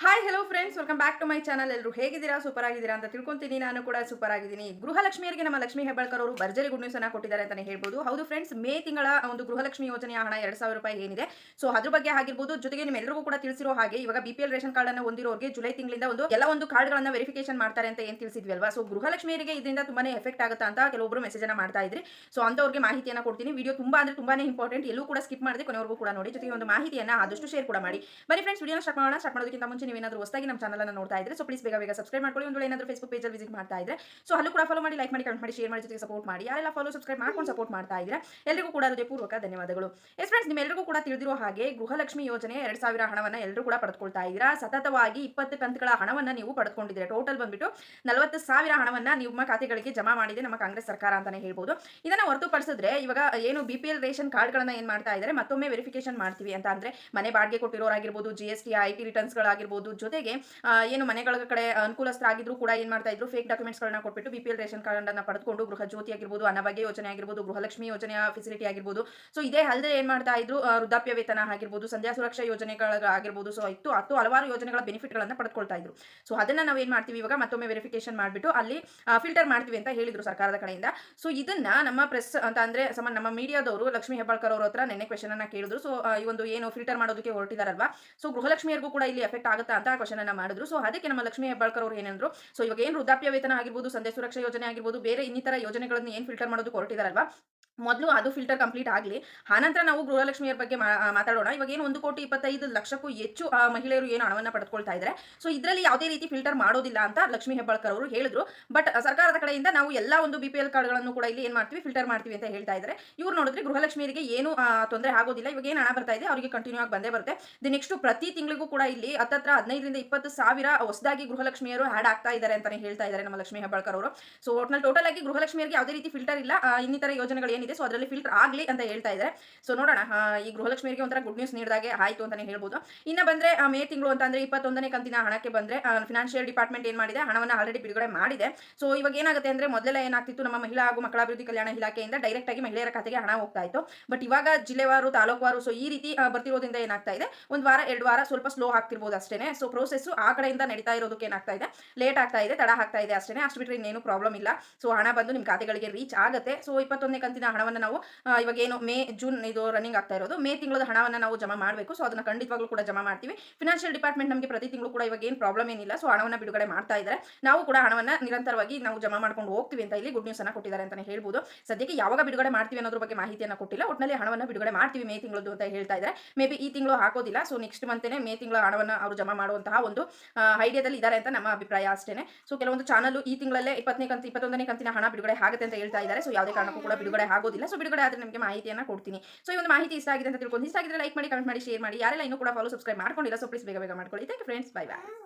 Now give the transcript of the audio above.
Hi hello friends welcome back to my channel ಎಲ್ಲರೂ ಹೇಗಿದ್ದೀರಾ? Super ಆಗಿದ್ದೀರಾ ಅಂತ ತಿಳ್ಕೊಂತೀನಿ. ನಾನು ಕೂಡ ಸೂಪರ್ ಆಗಿದ್ದೀನಿ. ಗೃಹಲಕ್ಷ್ಮಿಯರಿಗೆ ನಮ್ಮ ಲಕ್ಷ್ಮಿ ಹೆಬ್ಬಾಳ್ಕರ್ ಅವರು ಭರ್ಜರಿ ಗುಡ್ ನ್ಯೂಸ್ ಅನ್ನ ಕೊಟ್ಟಿದ್ದಾರೆ ಅಂತಾನೆ ಹೇಳ್ಬೋದು. ಹೌದು ಫ್ರೆಂಡ್ಸ್ ಮೇ ತಿಂಗಳ ಒಂದು ಗೃಹಲಕ್ಷ್ಮಿ ಯೋಜನೆಯ ಹಣ ಎರಡು ಸಾವಿರ ರೂಪಾಯಿ ಏನಿದೆ. ಸೊ ಅದ್ರ ಬಗ್ಗೆ ಆಗಿರ್ಬೋದು, ಜೊತೆಗೆ ನಿಮ್ಮೆಲ್ಲರಿಗೂ ಕೂಡ ತಿಳಿಸಿರೋ ಹಾಗೆ ಇವಾಗ ಬಿ ರೇಷನ್ ಕಾರ್ಡ್ ಅನ್ನು ಹೊಂದಿರೋರಿಗೆ ಜುಲೈ ತಿಂಗಳಿಂದ ಒಂದು ಎಲ್ಲ ಒಂದು ಕಾರ್ಡ್ಗಳನ್ನ ವೆರಿಫಿಕೇಶನ್ ಮಾಡ್ತಾರೆ ಅಂತ ಏನು ತಿಳಿಸಿದ್ವಿ ಅಲ್ವಾ ಸೊ ಗೃಹಲಕ್ಷ್ಮಿಯರಿಗೆ ಇದರಿಂದ ತುಂಬಾನೇ ಎಫೆಕ್ಟ್ ಆಗುತ್ತಾ ಅಂತ ಕೆಲವೊಬ್ಬರು ಮೆಸೇಜ್ ಅನ್ನ ಮಾಡ್ತಾ ಇದ್ರಿ. ಸೊ ಅಂತವ್ರಿಗೆ ಮಾಹಿತಿಯನ್ನ ಕೊಡ್ತೀನಿ. ವಿಡಿಯೋ ತುಂಬಾ ಅಂದ್ರೆ ತುಂಬಾನೇ ಇಂಪಾರ್ಟೆಂಟ್ ಎಲ್ಲೂ ಕೂಡ ಸ್ಕಿಪ್ ಮಾಡಿದ್ರೆ ಕೊನೆವರೆಗೂ ಕೂಡ ನೋಡಿ. ಜೊತೆಗೆ ಒಂದು ಮಾಹಿತಿಯನ್ನ ಆದಷ್ಟು ಶೇರ್ ಕೂಡ ಮಾಡಿ. ಬನ್ನಿ ಫ್ರೆಂಡ್ಸ್ ವಿಡಿಯೋ ಸ್ಟಾರ್ಟ್ ಮಾಡೋಣ. ಸ್ಟಾರ್ಟ್ ಮುಂಚೆ ನೀವೇನಾದ್ರೂ ಹೊಸದಾಗಿ ನಮ್ಮ ಚಾನಲ್ ಅನ್ನು ನೋಡ್ತಾ ಇದ್ರೆ ಸೊ ಪ್ಲೀಸ್ ಬೇಗ ಬೇಗ ಸಬ್ಸ್ಕ್ರೈಬ್ ಮಾಡ್ಕೊಳ್ಳಿ. ಒಂದು ವೇಳೆ ಏನಾದರೂ ಫೇಸ್ಬುಕ್ ಪೇಜಲ್ಲಿ ವಿಸಿಟ್ ಮಾಡ್ತಾ ಇದ್ರೆ ಸೊ ಅಲ್ಲೂ ಕೂಡ ಫಾಲೋ ಮಾಡಿ ಲೈಕ್ ಮಾಡಿ ಕಮೆಂಟ್ ಮಾಡಿ ಶೇರ್ ಮಾಡಿ ಜೊತೆಗೆ ಸಪೋರ್ಟ್ ಮಾಡಿ. ಯಾರೆಲ್ಲ ಫಾಲೋ ಸಬ್ಸ್ಕ್ರೈಬ್ ಮಾಡ್ಕೊಂಡು ಸಪೋರ್ಟ್ ಮಾಡ್ತಾ ಇದ್ರೆ ಎಲ್ಲರಿಗೂ ಕೂಡ ಹೃದಯಪೂರ್ವಕ ಧನ್ಯವಾದಗಳು. ಎಸ್ ಫ್ರೆಂಡ್ಸ್ ನಿಮ್ಮೆಲ್ಲರಿಗೂ ಕೂಡ ತಿಳಿದಿರೋ ಹಾಗೆ ಗೃಹಲಕ್ಷ್ಮಿ ಯೋಜನೆ ಎರಡ್ ಸಾವಿರ ಹಣವನ್ನ ಎಲ್ಲರೂ ಕೂಡ ಪಡೆದುಕೊಳ್ತಾ ಇದ್ದೀರಾ. ಸತತವಾಗಿ ಇಪ್ಪತ್ತು ಕಂತುಗಳ ಹಣವನ್ನ ನೀವು ಪಡೆದುಕೊಂಡಿದ್ದೀರಾ. ಟೋಟಲ್ ಬಂದ್ಬಿಟ್ಟು ನಲವತ್ತು ಸಾವಿರ ಹಣವನ್ನ ನಿಮ್ಮ ಖಾತೆಗಳಿಗೆ ಜಮಾ ಮಾಡಿದೆ ನಮ್ಮ ಕಾಂಗ್ರೆಸ್ ಸರ್ಕಾರ ಅಂತಾನೆ ಹೇಳ್ಬೋದು. ಇದನ್ನ ಹೊರತುಪಡಿಸಿದ್ರೆ ಇವಾಗ ಏನು ಬಿ ಪಿ ಎಲ್ ರೇಷನ್ ಕಾರ್ಡ್ಗಳನ್ನ ಏನ್ ಮಾಡ್ತಾ ಇದ್ದಾರೆ, ಮತ್ತೊಮ್ಮೆ ವೆರಿಫಿಕೇಶನ್ ಮಾಡ್ತೀವಿ ಅಂತ ಅಂದ್ರೆ ಮನೆ ಬಾಡಿಗೆ ಕೊಟ್ಟಿರೋರಾಗಿರ್ಬೋದು G S T I T ರಿಟರ್ನ್ಸ್ಗಳಾಗಿರ್ಬೋದು ಜೊತೆಗೆ ಏನು ಮನೆಗಳ ಕಡೆ ಅನುಕೂಲಸ್ಥರಾಗಿದ್ರು ಕೂಡ ಏನ್ ಮಾಡ್ತಾ ಇದ್ರು ಫೇಕ್ ಡಾಕ್ಯುಮೆಂಟ್ಸ್ಗಳನ್ನ ಕೊಟ್ಬಿಟ್ಟು B P L ration card ಅನ್ನ ಪಡೆದುಕೊಂಡು ಗೃಹ ಜ್ಯೋತಿ ಆಗಿರ್ಬೋದು ಅನ್ನಭಾಗ್ಯ ಯೋಜನೆ ಆಗಿರ್ಬೋದು, ಗೃಹಲಕ್ಷ್ಮಿ ಯೋಜನೆಯ ಫೆಸಿಲಿಟಿ ಆಗಿರ್ಬೋದು. ಸೊ ಇದೇ ಅಲ್ಲದೆ ಏನ್ ಮಾಡ್ತಾ ಇದ್ರು ವೃದ್ಧಾಪ್ಯ ವೇತನ ಆಗಿರ್ಬೋದು, ಸಂಧ್ಯಾ ಸುರಕ್ಷಾ ಯೋಜನೆಗಳ ಆಗಿರ್ಬೋದು ಸೊ ಇತ್ತು, ಹತ್ತು ಹಲವಾರು ಯೋಜನೆಗಳ ಬೆನಿಫಿಟ್ಗಳನ್ನ ಪಡ್ಕೊಳ್ತಾ ಇದ್ರು. ಸೊ ಅದನ್ನ ನಾವು ಏನ್ ಮಾಡ್ತೀವಿ ಇವಾಗ, ಮತ್ತೊಮ್ಮೆ ವೆರಿಫಿಕೇಶನ್ ಮಾಡಿಬಿಟ್ಟು ಅಲ್ಲಿ ಫಿಲ್ಟರ್ ಮಾಡ್ತೀವಿ ಅಂತ ಹೇಳಿದ್ರು ಸರ್ಕಾರದ ಕಡೆಯಿಂದ. ಸೊ ಇದನ್ನ ನಮ್ಮ ಪ್ರೆಸ್ ಅಂತ ಅಂದ್ರೆ, ಸಮ, ನಮ್ಮ ಮೀಡಿಯಾದವರು ಲಕ್ಷ್ಮಿ ಹೆಬ್ಬಾಳ್ಕರ್ ಅವ್ರ ಹತ್ರ ನೆನ್ನೆ ಕ್ವೆಶನ್ ಅನ್ನ ಕೇಳಿದ್ರು. ಸೊ ಈ ಒಂದು ಏನು ಫಿಲ್ಟರ್ ಮಾಡೋದಕ್ಕೆ ಹೊರಟಿದಾರಲ್ವಾ? ಸೊ ಗೃಹಲಕ್ಷ್ಮಿಯರಿಗೂ ಕೂಡ ಇಲ್ಲಿ ಎಫೆಕ್ಟ್ ಆಗುತ್ತಾ ಅಂತ ಕ್ವಶನ್ ಅನ್ನ ಮಾಡಿದ್ರು. ಸೊ ಅದಕ್ಕೆ ನಮ್ಮ ಲಕ್ಷ್ಮಿ ಹೆಬ್ಬಾಳ್ಕರ್ ಅವರು ಏನಂದ್ರು ಸೊ ಇವಾಗ ಏನು ವೃದ್ಧಾಪ್ಯ ವೇತನ ಆಗಿರ್ಬೋದು ಸಂದೇ ಸುರಕ್ಷಾ ಯೋಜನೆ ಆಗಿರ್ಬೋದು, ಬೇರೆ ಇನ್ನಿತರ ಯೋಜನೆಗಳನ್ನು ಏನು ಫಿಲ್ಟರ್ ಮಾಡೋದು ಹೊರಟಿದಾರಲ್ವಾ? ಮೊದಲು ಅದು ಫಿಲ್ಟರ್ ಕಂಪ್ಲೀಟ್ ಆಗಲಿ. ಆನಂತರ ನಾವು ಗೃಹಲಕ್ಷ್ಮಿಯರ ಬಗ್ಗೆ ಮಾತಾಡೋಣ. ಇವಾಗ ಏನು ಒಂದು ಕೋಟಿ ಇಪ್ಪತ್ತೈದು ಲಕ್ಷಕ್ಕೂ ಹೆಚ್ಚು ಮಹಿಳೆಯರು ಏನು ಹಣವನ್ನು ಪಡೆದುಕೊಳ್ತಾ ಇದ್ದಾರೆ ಸೊ ಇದರಲ್ಲಿ ಯಾವುದೇ ರೀತಿ ಫಿಲ್ಟರ್ ಮಾಡೋದಿಲ್ಲ ಅಂತ ಲಕ್ಷ್ಮಿ ಹೆಬ್ಬಾಳ್ಕರ್ ಅವರು ಹೇಳಿದ್ರು. ಬಟ್ ಸರ್ಕಾರದ ಕಡೆಯಿಂದ ನಾವು ಎಲ್ಲ ಒಂದು ಬಿ ಪಿ ಎಲ್ ಕಾರ್ಡ್ಗಳನ್ನು ಕೂಡ ಇಲ್ಲಿ ಏನು ಮಾಡ್ತೀವಿ? ಫಿಲ್ಟರ್ ಮಾಡ್ತೀವಿ ಅಂತ ಹೇಳ್ತಾ ಇದ್ದಾರೆ ಇವ್ರು ನೋಡಿದ್ರೆ ಗೃಹಲಕ್ಷ್ಮಿಯರಿಗೆ ಏನು ತೊಂದರೆ ಆಗೋದಿಲ್ಲ. ಇವಾಗ ಏನು ಹಣ ಬರ್ತಾ ಇದೆ? ಅವರಿಗೆ ಕಂಟಿನ್ಯೂ ಆಗಿ ಬಂದೇ ಬರುತ್ತೆ. ದಿ ನೆಕ್ಸ್ಟ್ ಪ್ರತಿ ತಿಂಗಳಿಗೂ ಕೂಡ ಇಲ್ಲಿ ಹತ್ತತ್ರ ಹದಿನೈದರಿಂದ ಇಪ್ಪತ್ತು ಸಾವಿರ ಹೊಸದಾಗಿ ಗೃಹಲಕ್ಷ್ಮಿಯರು ಆ್ಯಡ್ ಆಗ್ತಾ ಇದ್ದಾರೆ ಅಂತಲೇ ಹೇಳ್ತಾ ಇದ್ದಾರೆ ನಮ್ಮ ಲಕ್ಷ್ಮಿ ಹೆಬ್ಬಾಳ್ಕರ್ ಅವರು. ಸೊ ಒಟ್ನಲ್ಲಿ ಟೋಟಲ್ ಆಗಿ ಗೃಹಲಕ್ಷ್ಮಿಯರಿಗೆ ಯಾವುದೇ ರೀತಿ ಫಿಲ್ಟರ್ ಇಲ್ಲ. ಇನ್ನಿತರ ಯೋಜನೆಗಳು ಏನಿದೆ? ಸೊ ಅದರಲ್ಲಿ ಫಿಲ್ಟರ್ ಆಗಲಿ ಅಂತ ಹೇಳ್ತಾ ಇದ್ದಾರೆ ಸೊ ನೋಡೋಣ. ಈ ಗೃಹಲಕ್ಷ್ಮಿಯರಿಗೆ ಒಂಥರ ಗುಡ್ ನ್ಯೂಸ್ ನೀಡಿದಾಗೆ ಆಯ್ತು ಅಂತಲೇ ಹೇಳ್ಬೋದು. ಇನ್ನ ಬಂದ್ರೆ ಮೇ ತಿಂಗಳು ಅಂತಂದ್ರೆ ಇಪ್ಪತ್ತೊಂದನೇ ಕಂತಿನ ಹಣಕ್ಕೆ ಬಂದ್ರೆ ಫಿನಾನ್ಷಿಯಲ್ ಡಿಪಾರ್ಟ್ಮೆಂಟ್ ಏನು ಮಾಡಿದೆ? ಹಣವನ್ನು ಆಲ್ರೆಡಿ ಬಿಡುಗಡೆ ಮಾಡಿದೆ. ಸೊ ಇವಾಗ ಏನಾಗುತ್ತೆ ಅಂದ್ರೆ ಮೊದಲೆಲ್ಲ ಏನಾಗ್ತಿತ್ತು? ನಮ್ಮ ಮಹಿಳಾ ಹಾಗೂ ಮಕ್ಕಳ ಅಭಿವೃದ್ಧಿ ಕಲ್ಯಾಣ ಇಲಾಖೆಯಿಂದ ಡೈರೆಕ್ಟ್ ಆಗಿ ಮಹಿಳೆಯರ ಖಾತೆಗೆ ಹಣ ಹೋಗ್ತಾ ಇತ್ತು. ಬಟ್ ಇವಾಗ ಜಿಲ್ಲೆವಾರು, ತಾಲೂಕುವಾರು ಸೊ ಈ ರೀತಿ ಬರ್ತಿರೋದ್ರಿಂದ ಏನಾಗ್ತಾ ಇದೆ? ಒಂದು ವಾರ, ಎರಡು ವಾರ ಸ್ವಲ್ಪ ಸ್ಲೋ ಆಗ್ತಿರ್ಬೋದು ಅಷ್ಟೇ ಸೊ ಪ್ರೋಸೆಸ್ ಆ ಕಡೆಯಿಂದ ನಡೀತಾ ಇರೋದಕ್ಕೆ ಏನಾಗ್ತಾ ಇದೆ? ಲೇಟ್ ಆಗ್ತಾ ಇದೆ, ತಡ ಆಗ್ತಾ ಇದೆ ಅಷ್ಟೇ ಅಷ್ಟು ಬಿಟ್ಟರೆ ಇನ್ನೇನು ಪ್ರಾಬ್ಲಮ್ ಇಲ್ಲ. ಸೊ ಹಣ ಬಂದು ನಿಮ್ಮ ಖಾತೆಗಳಿಗೆ ರೀಚ್ ಆಗುತ್ತೆ. ಸೊ ಇಪ್ಪತ್ತೊಂದನೇ ಕಂತಿನ ಹಣವನ್ನು ನಾವು ಇವಾಗ ಏನು ಮೇ, ಜೂನ್ ಇದು ರನ್ನಿಂಗ್ ಆಗ್ತಾ ಇರೋದು. ಮೇ ತಿಂಗಳದ ಹಣವನ್ನು ನಾವು ಜಮಾ ಮಾಡಬೇಕು. ಸೊ ಅದನ್ನ ಖಂಡಿತವಾಗ್ಲೂ ಕೂಡ ಜಮಾ ಮಾಡ್ತೀವಿ. ಫಿನಾನ್ಷಿಯಲ್ ಡಿಪಾರ್ಟ್ಮೆಂಟ್ ನಮಗೆ ಪ್ರತಿ ತಿಂಗಳು ಕೂಡ ಇವಾಗ ಏನು ಪ್ರಾಬ್ಲಮ್ ಏನಿಲ್ಲ. ಸೊ ಹಣವನ್ನು ಬಿಡುಗಡೆ ಮಾಡ್ತಾ ಇದ್ದಾರೆ ನಾವು ಕೂಡ ಹಣವನ್ನು ನಿರಂತರವಾಗಿ ನಾವು ಜಮಾ ಮಾಡ್ಕೊಂಡು ಹೋಗ್ತೀವಿ ಅಂತ ಇಲ್ಲಿ ಗುಡ್ ನ್ಯೂಸ್ ಅನ್ನ ಕೊಟ್ಟಿದ್ದಾರೆ ಅಂತಲೇ ಹೇಳ್ಬೋದು. ಸದ್ಯಕ್ಕೆ ಯಾವಾಗ ಬಿಡುಗಡೆ ಮಾಡ್ತೀವಿ ಅನ್ನೋದ್ರ ಬಗ್ಗೆ ಮಾಹಿತಿಯನ್ನು ಕೊಟ್ಟಿಲ್ಲ. ಒಟ್ಟಿನಲ್ಲಿ ಹಣವನ್ನು ಬಿಡುಗಡೆ ಮಾಡ್ತೀವಿ ಮೇ ತಿಂಗಳದ್ದು ಅಂತ ಹೇಳ್ತಾ ಇದ್ದಾರೆ ಮೇ ಬಿ ಈ ತಿಂಗಳು ಹಾಕೋದಿಲ್ಲ. ಸೊ ನೆಕ್ಸ್ಟ್ ಮಂತ್ನೇ ಮೇ ತಿಂಗಳ ಹಣವನ್ನು ಅವರು ಜಮಾ ಮಾಡುವಂತಹ ಒಂದು ಐಡಿಯಾದಲ್ಲಿ ಇದ್ದಾರೆ ಅಂತ ನಮ್ಮ ಅಭಿಪ್ರಾಯ ಅಷ್ಟೇ ಸೊ ಕೆಲವೊಂದು ಚಾನಲ್ ಈ ತಿಂಗಳಲ್ಲೇ ಇಪ್ಪತ್ತನೇ ಕಂತು ಇಪ್ಪತ್ತೊಂದನೇ ಕಂತಿನ ಹಣ ಬಿಡುಗಡೆ ಆಗುತ್ತೆ ಅಂತ ಹೇಳ್ತಾ ಇದ್ದಾರೆ ಸೊ ಯಾವುದೇ ಕಾರಣಕ್ಕೂ ಕೂಡ ಬಿಡುಗಡೆ ಆಗೋದಿಲ್ಲ. ಸೊ ಬಿಡುಗಡೆ ಆದರೆ ನಿಮಗೆ ಮಾಹಿತಿಯನ್ನು ಕೊಡ್ತೀನಿ. ಸೊ ಈ ಒಂದು ಮಾಹಿತಿ ಇಷ್ಟ ಆಗಿದೆ ಅಂತ ತಿಳ್ಕೊಂಡು ಇಷ್ಟ ಆಗಿದ್ರೆ ಲೈಕ್ ಮಾಡಿ ಕಮೆಂಟ್ ಮಾಡಿ ಶೇರ್ ಮಾಡಿ. ಯಾರೆಲ್ಲ ಇನ್ನೂ ಕೂಡ ಫಾಲೋ ಸಬ್ಸ್ಕ್ರೈಬ್ ಮಾಡ್ಕೊಂಡಿಲ್ಲ ಸೊ ಪ್ಲೀಸ್ ಬೇಗ ಬೇಗ ಮಾಡ್ಕೊಳ್ಳಿ. Thank you friends bye bye